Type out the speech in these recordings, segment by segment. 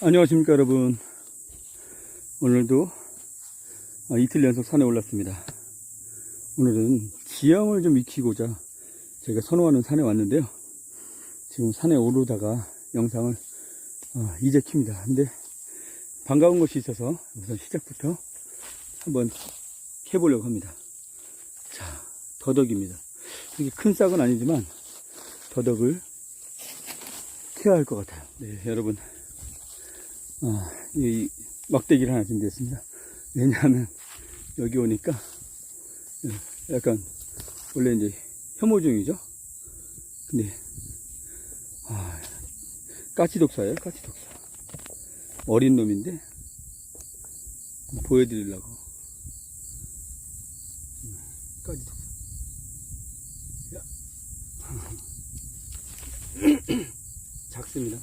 안녕하십니까 여러분. 오늘도 아, 이틀 연속 산에 올랐습니다. 오늘은 지형을 좀 익히고자 제가 선호하는 산에 왔는데요. 지금 산에 오르다가 영상을 어, 이제 킵니다. 근데 반가운 것이 있어서 우선 시작부터 한번 해보려고 합니다. 자 더덕입니다. 이게 큰 싹은 아니지만 더덕을 캐야 할 것 같아요. 네 여러분 아, 이 막대기를 하나 준비했습니다. 왜냐하면 여기 오니까 예, 약간 원래 이제 혐오종이죠. 근데 아, 까치독사예요, 까치독사. 어린 놈인데 보여드리려고 음, 까치독사. 야. 작습니다.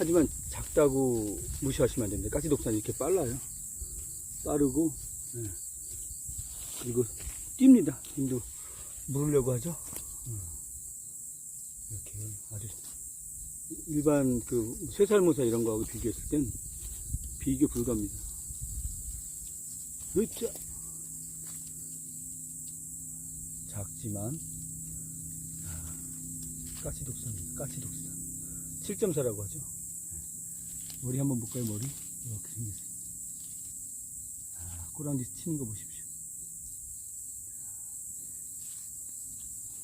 하지만 작다고 무시하시면 안 됩니다. 까치독사는 이렇게 빨라요. 빠르고, 예. 그리고 뜁니다. 힘도 물으려고 하죠. 어. 이렇게 아주 일반 그 쇠살모사 이런 거하고 비교했을 땐 비교 불가입니다. 으쌰! 작지만, 아, 까치독사입니다. 까치독사. 7.4라고 하죠. 머리 한번 볼까요, 머리? 이렇게 생겼습니다. 아, 꼬랑지 치는 거 보십시오.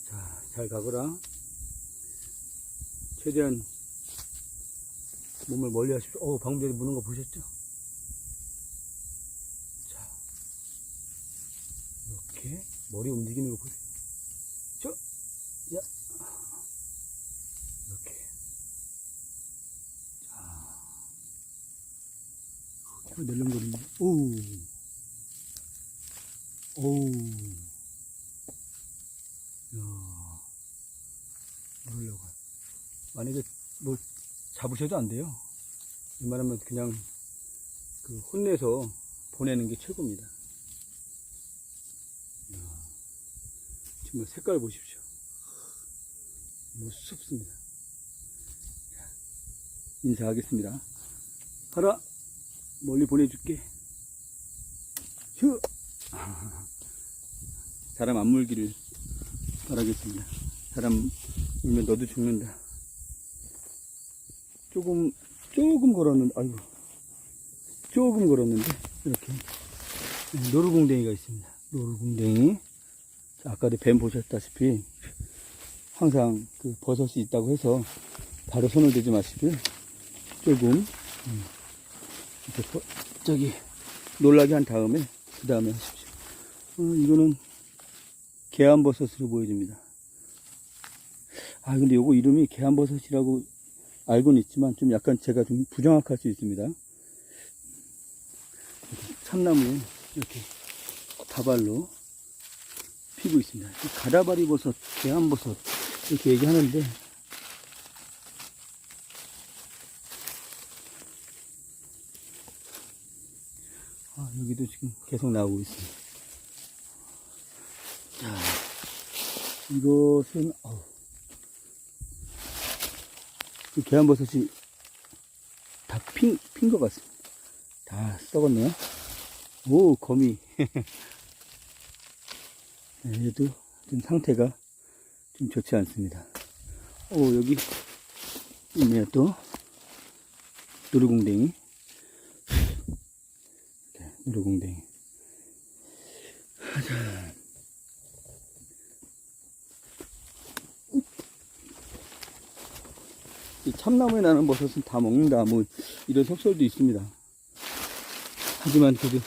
자, 잘 가거라. 최대한 몸을 멀리 하십시오. 어, 방금 전에 무는 거 보셨죠? 자, 이렇게 머리 움직이는 거 보세요. 저, 야, 이렇게. 어, 낼름거리네. 오우. 오우. 야 그러려고. 만약에 뭐 잡으셔도 안 돼요. 웬만하면 그냥 그 혼내서 보내는 게 최고입니다. 야 정말 색깔 보십시오. 무섭습니다. 자, 인사하겠습니다. 가라! 멀리 보내줄게. 휴! 사람 안 물기를 바라겠습니다. 사람 물면 너도 죽는다. 조금, 조금 걸었는데, 아이고. 조금 걸었는데, 이렇게. 노루궁뎅이가 있습니다. 노루궁뎅이. 자, 아까도 뱀 보셨다시피, 항상 그 버섯이 있다고 해서 바로 손을 대지 마시고요. 조금, 음, 이렇게 버- 저기 놀라게 한 다음에 그 다음에 하십시오. 어, 이거는 개안버섯으로 보여집니다. 아 근데 요거 이름이 개안버섯이라고 알고는 있지만 좀 약간 제가 좀 부정확할 수 있습니다. 참나무에 이렇게 다발로 피고 있습니다. 이 가다바리 버섯, 개안버섯 이렇게 얘기하는데 아, 여기도 지금 계속 나오고 있습니다. 자, 이것은, 어우, 그 계란버섯이 다 핀, 핀 것 같습니다. 다 썩었네요. 오, 거미. 네, 얘도 좀 상태가 좀 좋지 않습니다. 오, 여기 있네요, 또. 누르궁댕이. 이렇게 누르궁댕이. 자. 이 참나무에 나는 버섯은 다 먹는다. 뭐 이런 속설도 있습니다. 하지만 그래도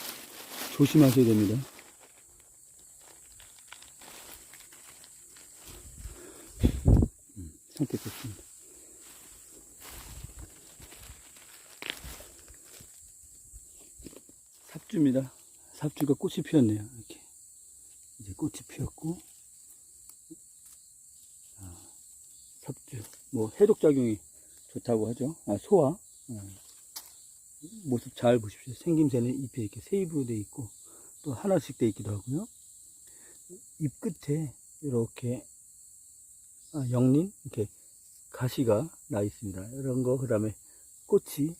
조심하셔야 됩니다. 음, 상태 좋습니다. 삽주입니다. 삽주가 꽃이 피었네요. 이렇게 이제 꽃이 피었고 아, 삽주 뭐 해독 작용이 좋다고 하죠. 아 소화 어. 모습 잘 보십시오. 생김새는 잎에 이렇게 세입으로 돼 있고 또 하나씩 돼 있기도 하고요. 잎 끝에 이렇게 아, 영린 이렇게 가시가 나 있습니다. 이런 거 그 다음에 꽃이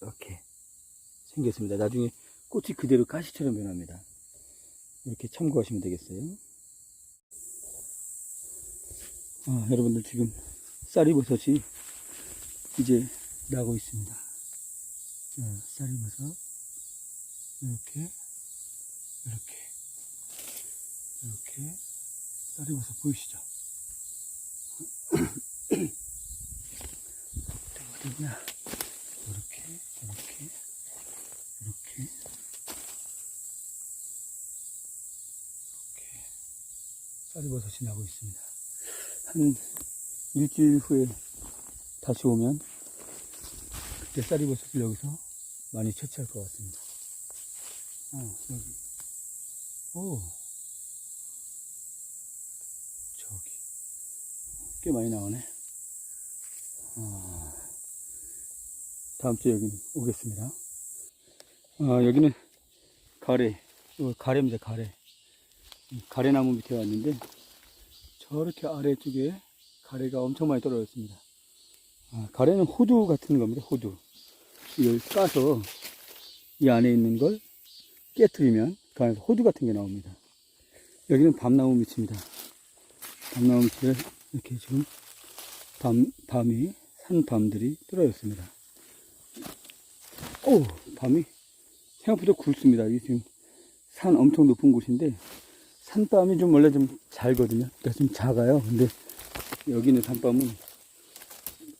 이렇게 생겼습니다. 나중에 꽃이 그대로 가시처럼 변합니다. 이렇게 참고하시면 되겠어요. 아, 여러분들 지금 쌀이버섯이 이제 나고 있습니다. 자, 쌀이버섯 이렇게 이렇게 이렇게 쌀이버섯 보이시죠? 어디냐? 이렇게 이렇게 이렇게 이렇게 쌀이버섯이 나고 있습니다. 한 일주일 후에 다시 오면 그때 쌀이버섯을 여기서 많이 채취할 것 같습니다. 어, 여기. 오. 저기. 꽤 많이 나오네. 아, 다음 주에 여기 오겠습니다. 아, 여기는 가래. 가래입니다, 가래. 이 가래나무 밑에 왔는데, 저렇게 아래쪽에 가래가 엄청 많이 떨어졌습니다. 아, 가래는 호두 같은 겁니다, 호두. 이걸 까서 이 안에 있는 걸 깨뜨리면 그 안에서 호두 같은 게 나옵니다. 여기는 밤나무 밑입니다. 밤나무 밑에 이렇게 지금 밤, 밤이, 산밤들이 떨어졌습니다. 오, 밤이 생각보다 굵습니다. 이게 지금 산 엄청 높은 곳인데 산밤이 좀 원래 좀 잘거든요. 그러니까 좀 작아요. 근데 여기 있는 산밤은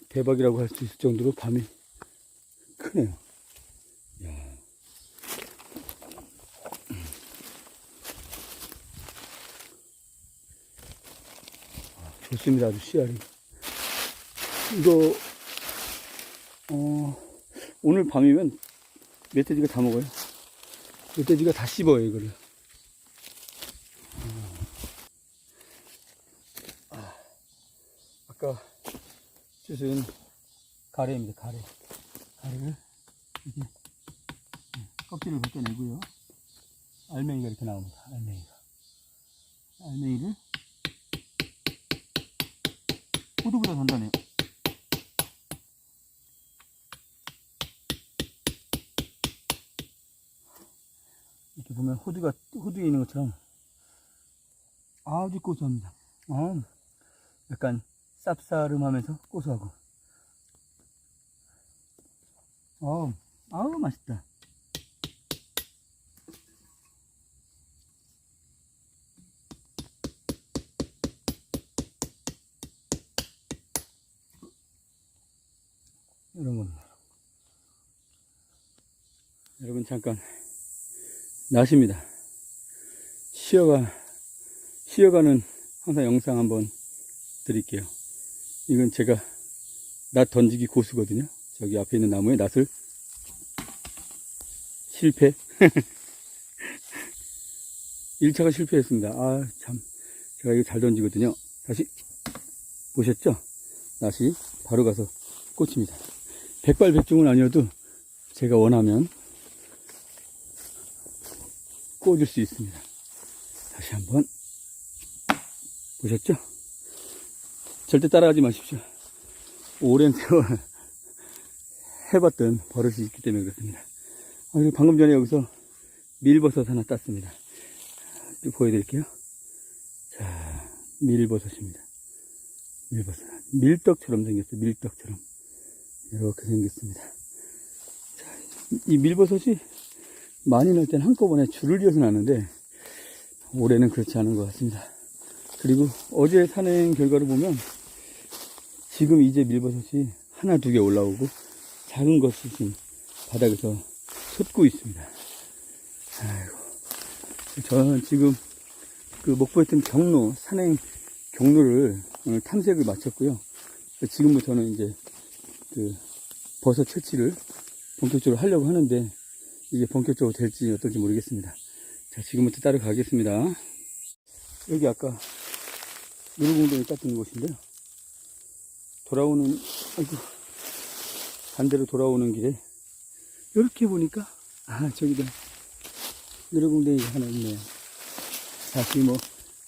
대박이라고 할 수 있을 정도로 밤이 크네요. 야. 아, 좋습니다. 아주 씨알이. 이거, 어, 오늘 밤이면 멧돼지가 다 먹어요. 멧돼지가 다 씹어요, 이거를. 아까 주신 가래입니다, 가래. 가래를 이렇게 네, 껍질을 벗겨내고요. 알맹이가 이렇게 나옵니다. 알맹이가. 알맹이를 호두보다 단단해요. 이렇게 보면 호두가 호두에 있는 것처럼 아주 고소합니다. 아, 약간 쌉싸름하면서 고소하고. 어, 아우 맛있다. 이런 겁니다. 여러분 잠깐 낫입니다. 쉬어가 쉬어가는 항상 영상 한번 드릴게요. 이건 제가 낫 던지기 고수거든요. 저기 앞에 있는 나무에 낫을 실패. 1차가 실패했습니다. 아, 참. 제가 이거 잘 던지거든요. 다시, 보셨죠? 낫이 바로 가서 꽂힙니다. 백발백중은 아니어도 제가 원하면 꽂을 수 있습니다. 다시 한번 보셨죠? 절대 따라하지 마십시오. 오랜 세월 해봤던 버릇이 있기 때문에 그렇습니다. 방금 전에 여기서 밀버섯 하나 땄습니다. 좀 보여드릴게요. 자, 밀버섯입니다. 밀버섯. 밀떡처럼 생겼어요. 밀떡처럼. 이렇게 생겼습니다. 자, 이 밀버섯이 많이 날 때는 한꺼번에 줄을 이어서 나는데, 올해는 그렇지 않은 것 같습니다. 그리고 어제 산행 결과를 보면, 지금 이제 밀버섯이 하나, 두 개 올라오고, 작은 것이 지금 바닥에서 솟고 있습니다. 아이고. 저는 지금 그 목포했던 경로, 산행 경로를 오늘 탐색을 마쳤고요. 지금부터는 이제 그 버섯 채취를 본격적으로 하려고 하는데 이게 본격적으로 될지 어떨지 모르겠습니다. 자, 지금부터 따라가겠습니다. 여기 아까 누르공동이 땄던 곳인데요. 돌아오는, 아이고, 반대로 돌아오는 길에 이렇게 보니까 아 저기다 누르공댕이가 하나 있네요 자 지금 뭐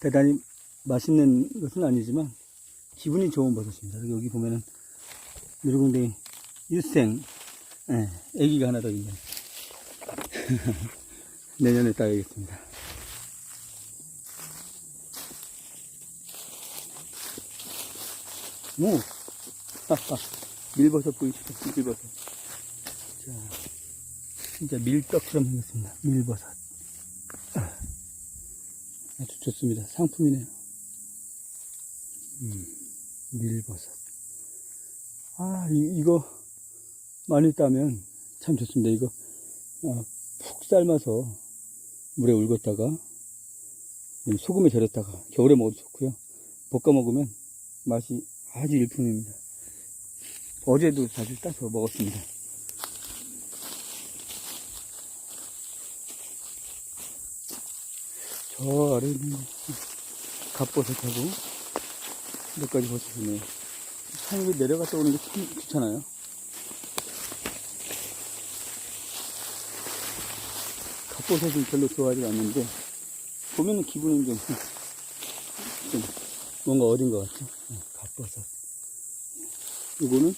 대단히 맛있는 것은 아니지만 기분이 좋은 버섯입니다 여기 보면은 누르공댕이 일생 네, 애기가 하나 더 있네. 내년에 따야겠습니다. 오! 하하, 밀버섯 보이시죠? 밀버섯. 자, 진짜 밀떡처럼 생겼습니다. 밀버섯. 아, 아주 좋습니다. 상품이네요. 음, 밀버섯. 아, 이, 이거 많이 따면 참 좋습니다. 이거 아, 푹 삶아서 물에 울었다가 소금에 절였다가 겨울에 먹어도 좋고요. 볶아 먹으면 맛이 아주 일품입니다. 어제도 자주 따서 먹었습니다. 저 아래 있는 갓버섯하고 몇 가지 버섯이네요. 산에 내려갔다 오는 게참 귀찮아요. 갓버섯은 별로 좋아하지 않는데 보면은 기분은 좀, 좀 뭔가 어린 것 같죠? 네, 갓버섯. 이거는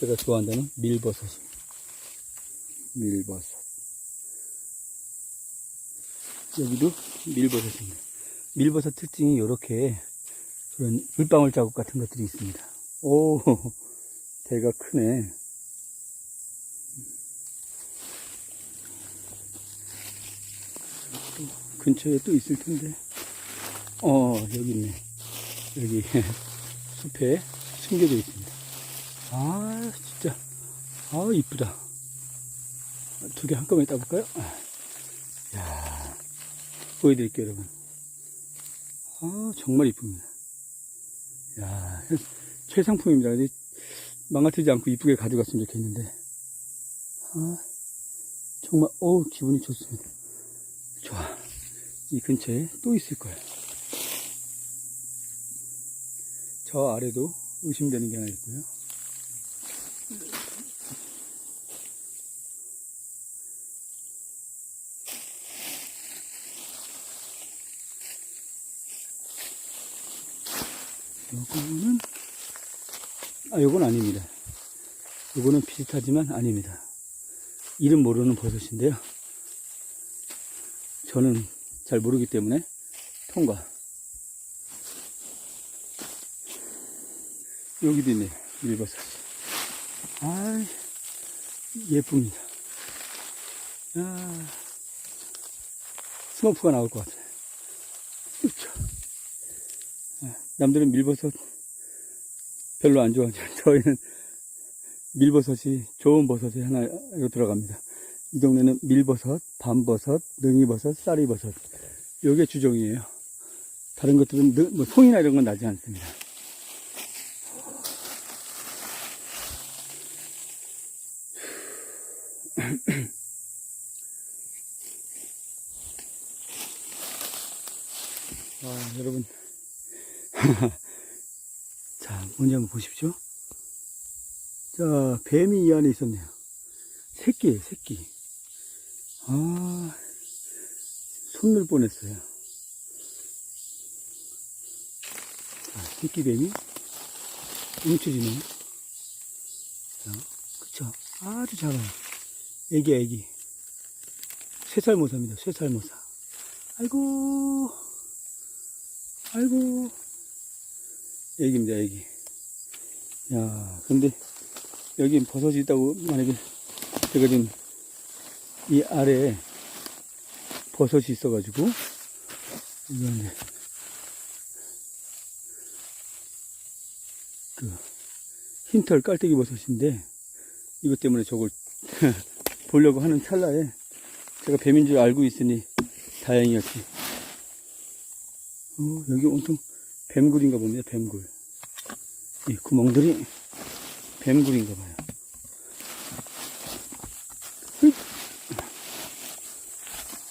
제가 좋아한다는 밀버섯입니다. 밀버섯. 여기도 밀버섯입니다. 밀버섯 특징이 이렇게 그런 물방울 자국 같은 것들이 있습니다. 오, 대가 크네. 또 근처에 또 있을 텐데. 어, 여기 있네. 여기 숲에 숨겨져 있습니다. 아, 진짜. 아, 이쁘다. 두 개 한꺼번에 따볼까요? 아, 야 보여드릴게요, 여러분. 아, 정말 이쁩니다. 야 최상품입니다. 근데 망가뜨리지 않고 이쁘게 가져갔으면 좋겠는데. 아, 정말, 어우, 기분이 좋습니다. 좋아. 이 근처에 또 있을 거예요. 저 아래도 의심되는 게 하나 있고요. 요거는, 아, 요건 아닙니다. 요거는 비슷하지만 아닙니다. 이름 모르는 버섯인데요. 저는 잘 모르기 때문에 통과. 여기도 있네, 밀버섯. 아 예쁩니다. 야, 스머프가 나올 것 같아요. 남들은 밀버섯 별로 안 좋아하죠. 저희는 밀버섯이 좋은 버섯이 하나로 들어갑니다. 이 동네는 밀버섯, 밤버섯, 능이버섯, 쌀이버섯. 요게 주종이에요. 다른 것들은 능- 뭐 송이나 이런 건 나지 않습니다. 와, 여러분. 자, 뭔지 한번 보십시오. 자, 뱀이 이 안에 있었네요. 새끼예요, 새끼. 아, 손을 뻔했어요. 자, 새끼 뱀이 움츠리네. 자, 그쵸. 아주 작아요. 애기, 애기. 쇠살모사입니다, 쇠살모사. 아이고, 아이고, 애기입니다, 애기. 야, 근데 여기 버섯이 있다고 만약에 제가 지금 이 아래에 버섯이 있어가지고 이거 이제 그 흰털 깔때기 버섯인데 이것 때문에 저걸 보려고 하는 찰나에 제가 뱀인 줄 알고 있으니 다행이었지. 어, 여기 온통 뱀굴인가 봅니다, 뱀굴. 이 구멍들이 뱀굴인가 봐요. 휙.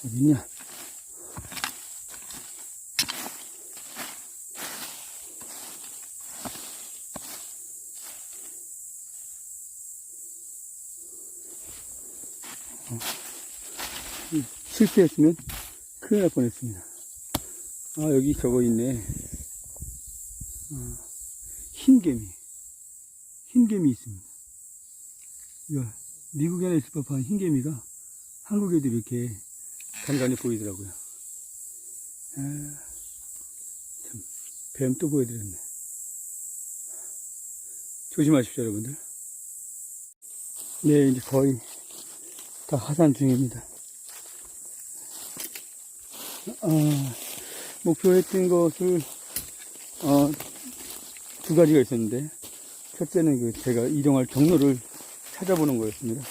어디 있냐? 어. 이 실패했으면 큰일 날 뻔했습니다. 아, 여기 저거 있네. 흰개미. 흰개미 있습니다. 이거 미국에나 있을 법한 흰개미가 한국에도 이렇게 간간히 보이더라고요. 아, 참, 뱀 또 보여드렸네. 조심하십시오, 여러분들. 네, 이제 거의 다 하산 중입니다. 아, 목표했던 것을, 어, 두 가지가 있었는데, 첫째는 그 제가 이동할 경로를 찾아보는 거였습니다.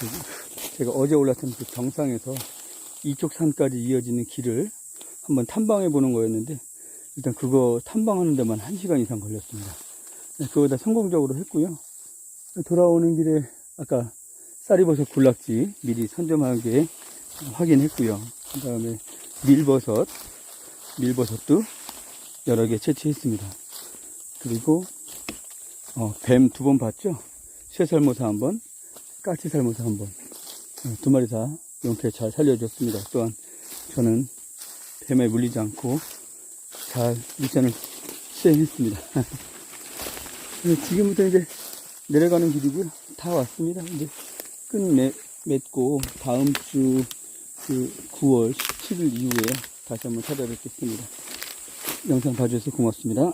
그 제가 어제 올랐던 그 정상에서 이쪽 산까지 이어지는 길을 한번 탐방해 보는 거였는데, 일단 그거 탐방하는 데만 한 시간 이상 걸렸습니다. 네, 그거 다 성공적으로 했고요. 돌아오는 길에 아까 쌀이버섯 굴락지 미리 선점하게 확인했고요. 그 다음에 밀버섯, 밀버섯도 여러 개 채취했습니다. 그리고 어, 뱀 두 번 봤죠? 쇠살모사 한 번, 까치살모사 한 번. 어, 두 마리 다 이렇게 잘 살려줬습니다. 또한 저는 뱀에 물리지 않고 잘 미션을 수행했습니다. 네, 지금부터 이제 내려가는 길이고요. 다 왔습니다. 이제 끝 맺고 다음 주 그 9월 17일 이후에 다시 한번 찾아뵙겠습니다. 영상 봐주셔서 고맙습니다.